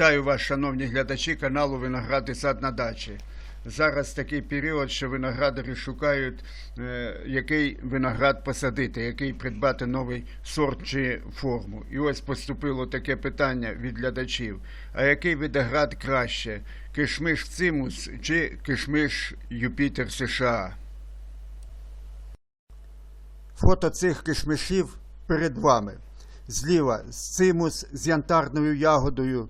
Вітаю вас, шановні глядачі каналу Виноград і сад на дачі. Зараз такий період, що виноградарі шукають, е, який виноград посадити, який придбати новий сорт чи форму. І ось поступило таке питання від глядачів: а який виноград краще? Кишмиш Цимус чи кишмиш Юпітер США? Фото цих кишмишів перед вами. Зліва цимус з янтарною ягодою,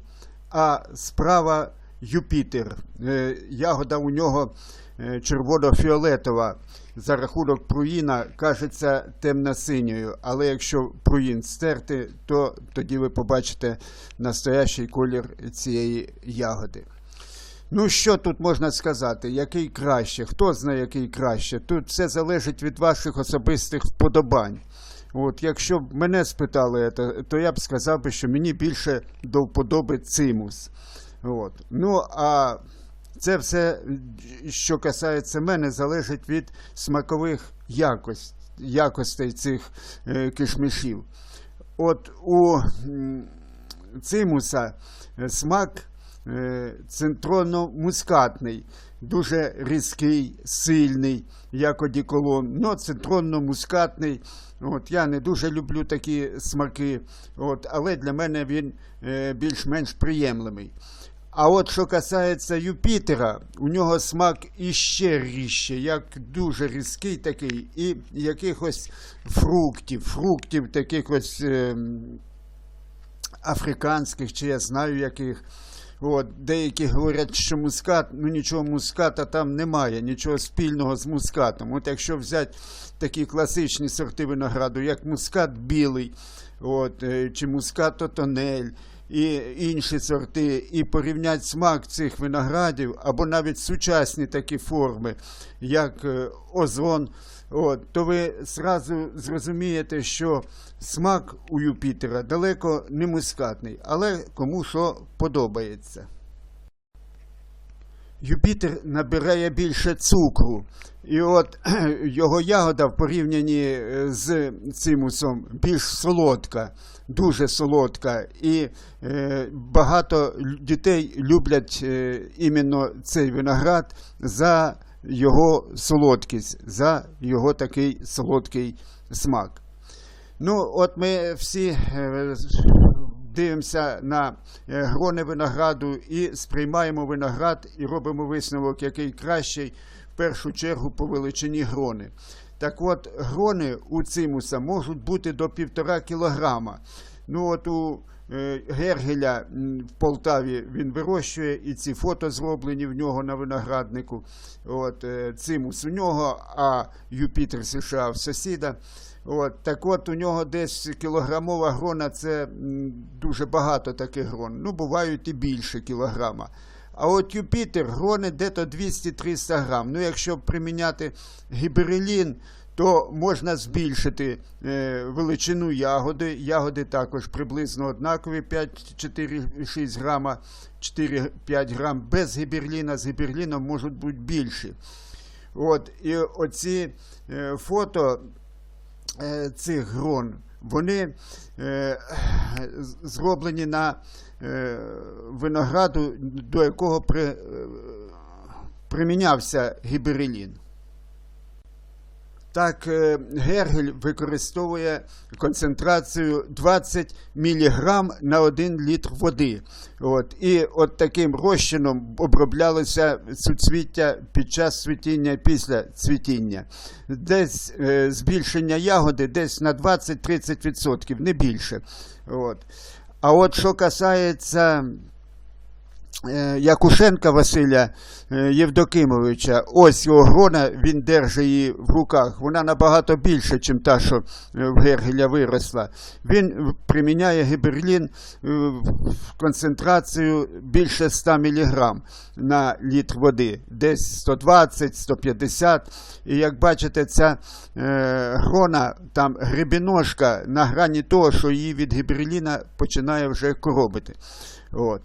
а справа Юпітер. Е, Ягода у нього е, червоно-фіолетова. За рахунок пруїна кажеться темно-синьою, але якщо пруїн стерти, то тоді ви побачите настоящий колір цієї ягоди. Ну, що тут можна сказати? Який краще? Хто знає, який краще? Тут все залежить від ваших особистих вподобань. От, якщо б мене спитали, то я б сказав би, що мені більше до вподоби цимус. От. Ну, а це все, що касається мене, залежить від смакових якость, якостей цих е, кишмишів. От у цимуса е, смак центронно-мускатний, дуже різкий, сильний, як одіколон, но центронно-мускатний. От, я не дуже люблю такі смаки, от, але для мене він е, більш-менш приємлемий. А от що касається Юпітера, у нього смак іще ріжче, як дуже різкий такий, і якихось фруктів, фруктів таких ось е, африканських, чи я знаю яких. От, деякі говорять, що мускат, ну нічого муската там немає, нічого спільного з мускатом. От якщо взяти такі класичні сорти винограду, як мускат білий, от, е, чи мускат тонель, і інші сорти, і порівняти смак цих виноградів, або навіть сучасні такі форми, як е, озон, от, то ви зразу зрозумієте, що смак у Юпітера далеко не мускатний, але кому що подобається. Юпітер набирає більше цукру. І от його ягода в порівнянні е, з цимусом більш солодка, дуже солодка. І е, багато дітей люблять е, іменно цей виноград за його солодкість, за його такий солодкий смак. Ну, от ми всі е, дивимося на е, грони винограду і сприймаємо виноград і робимо висновок, який кращий в першу чергу по величині грони. Так от, грони у цимуса можуть бути до півтора кілограма. Ну, от у Гергеля в Полтаві він вирощує, і ці фото зроблені в нього на винограднику. От, е, цимус у нього, а Юпітер США в сусіда. От, так от у нього десь кілограмова грона це дуже багато таких грон. Ну, бувають і більше кілограма. А от Юпітер грони дето 200-300 грам. Ну, якщо приміняти гіберелін, то можна збільшити е, величину ягоди. Ягоди також приблизно однакові 5-4-6 грама, 4-5 грам без гіберліна. З гіберліном можуть бути більші. От, і оці е, фото е, цих грон, вони зроблені на винограду, до якого при, примінявся гіберелін. Так, е, Гергель використовує концентрацію 20 мг на 1 літр води. От, і от таким розчином оброблялося суцвіття під час цвітіння після цвітіння. Десь е, збільшення ягоди десь на 20-30%, не більше. От. А от що касається Якушенка Василя е, Євдокимовича, ось його грона, він держить її в руках. Вона набагато більше, ніж та, що е, в Гергеля виросла. Він приміняє гіберлін е, в концентрацію більше 100 мг на літр води, десь 120-150. І як бачите, ця е, грона, там грибіножка на грані того, що її від гіберліна починає вже коробити. От.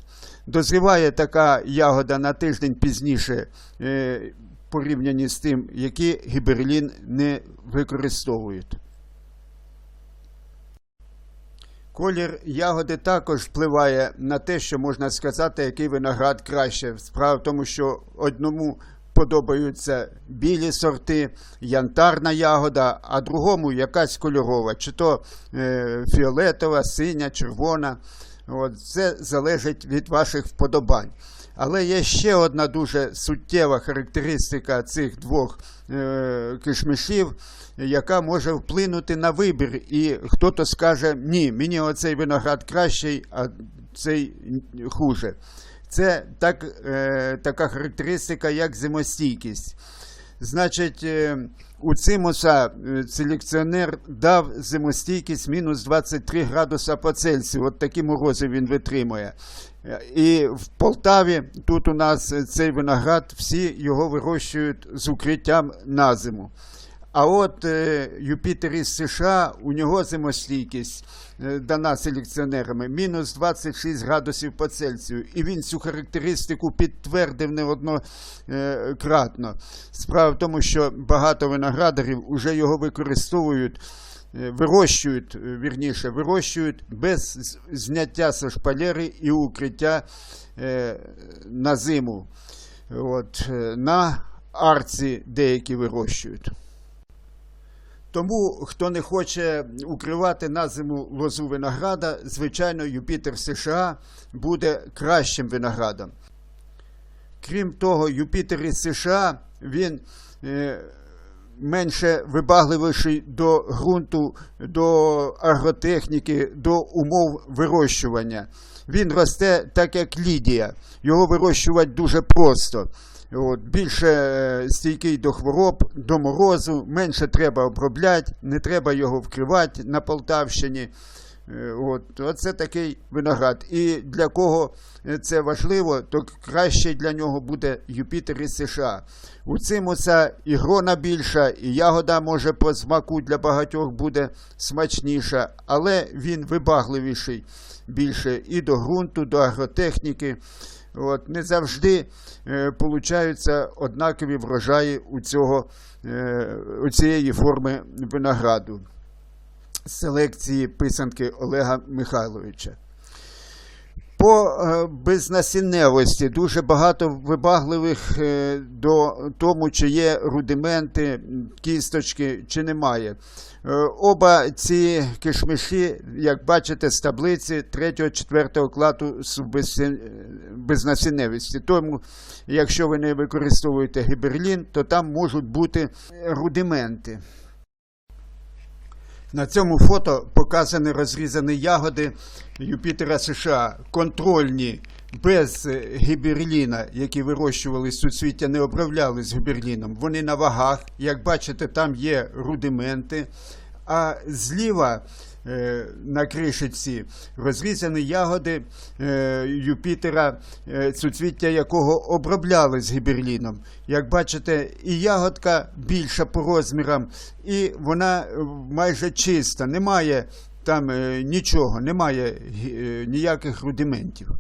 Дозріває така ягода на тиждень пізніше, е, порівняні з тим, які гіберлін не використовують. Колір ягоди також впливає на те, що можна сказати, який виноград краще. Справа в тому, що одному подобаються білі сорти, янтарна ягода, а другому якась кольорова, чи то е, фіолетова, синя, червона. От, це залежить від ваших вподобань. Але є ще одна дуже суттєва характеристика цих двох е, кишмишів, яка може вплинути на вибір. І хтось скаже, ні, мені оцей виноград кращий, а цей хуже. Це так, е, така характеристика, як зимостійкість. Значить, е, у цимуса е, селекціонер дав зимостійкість мінус 23 градуса по Цельсію. От такі морози він витримує. Е, І в Полтаві тут у нас цей виноград, всі його вирощують з укриттям на зиму. А от е, Юпітер із США, у нього зимостійкість е, дана селекціонерами мінус 26 градусів по Цельсію. І він цю характеристику підтвердив неоднократно. Справа в тому, що багато виноградарів вже його використовують. е, Вирощують, вірніше, вирощують без зняття со шпалери і укриття на зиму. От, на арці деякі вирощують. Тому, хто не хоче укривати на зиму лозу винограда, звичайно, Юпітер США буде кращим виноградом. Крім того, Юпітер із США він е, менше вибагливіший до ґрунту, до агротехніки, до умов вирощування. Він росте так, як Лідія. Його вирощувати дуже просто. От, більше е, стійкий до хвороб, до морозу, менше треба обробляти, не треба його вкривати на Полтавщині. Е, От, оце такий виноград. І для кого е, це важливо, то краще для нього буде Юпітер із США. У цимуса і грона більша, і ягода може по смаку для багатьох буде смачніша, але він вибагливіший більше і до ґрунту, до агротехніки. От, не завжди е, однакові врожаї у, цього, е, у цієї форми винограду селекції писанки Олега Михайловича. По е, безнасінневості дуже багато вибагливих е, до тому, чи є рудименти, кісточки, чи немає. Е, Оба ці кишмиші, як бачите з таблиці 3-4 класу з безсін- безнасінневості. Тому, якщо ви не використовуєте гіберлін, то там можуть бути рудименти. На цьому фото показані розрізані ягоди Юпітера США, контрольні, без гіберліна, які вирощували у суцвіття, не обробляли з гіберліном. Вони на вагах. Як бачите, там є рудименти. А зліва на кришиці розрізані ягоди е, Юпітера, е, суцвіття якого обробляли з гіберліном. Як бачите, і ягодка більша по розмірам, і вона е, майже чиста, немає там е, нічого, немає е, ніяких рудиментів.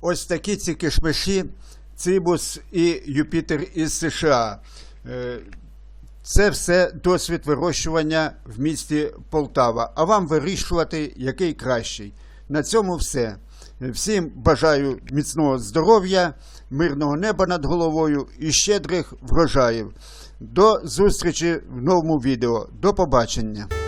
Ось такі ці кишмиші, Цибус і Юпітер із США. Це все досвід вирощування в місті Полтава. А вам вирішувати, який кращий. На цьому все. Всім бажаю міцного здоров'я, мирного неба над головою і щедрих врожаїв. До зустрічі в новому відео. До побачення.